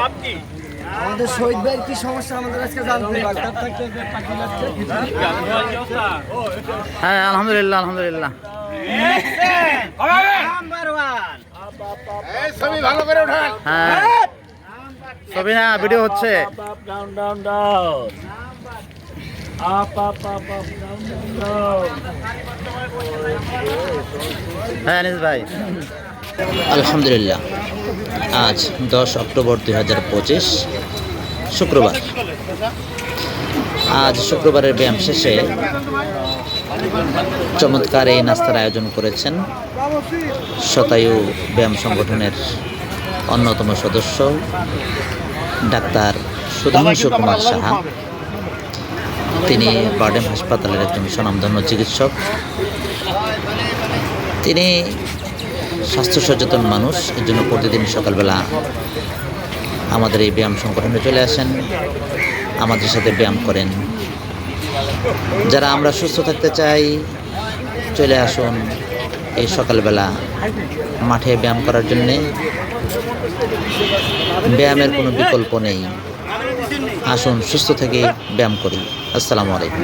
আমাদের শহীদ ভাইয়ের কি সমস্যা আমাদের আজকে জানতে হ্যাঁ আলহামদুলিল্লাহ আলহামদুলিল্লাহ। হ্যাঁ। ছবি না ভিডিও হচ্ছে। হ্যাঁ ভাই। আলহামদুলিল্লাহ। আজ দশ অক্টোবর দুই হাজার পঁচিশ, শুক্রবার। আজ শুক্রবারের ব্যায়াম শেষে চমৎকার এই নাস্তার আয়োজন করেছেন শতায়ু ব্যায়াম সংগঠনের অন্যতম সদস্য ডাক্তার সুধাংশু কুমার সাহা। তিনি বার্ডেম হাসপাতালের একজন স্বনামধন্য চিকিৎসক। তিনি স্বাস্থ্য সচেতন মানুষ, এর জন্য প্রতিদিন সকালবেলা আমাদের এই ব্যায়াম সংগঠনে চলে আসেন। আমাদের সাথে ব্যায়াম করেন। যারা আমরা সুস্থ থাকতে চাই, চলে আসুন এই সকালবেলা মাঠে ব্যায়াম করার জন্যে। ব্যায়ামের কোনো বিকল্প নেই। আসুন, সুস্থ থেকে ব্যায়াম করি। আসসালামু আলাইকুম।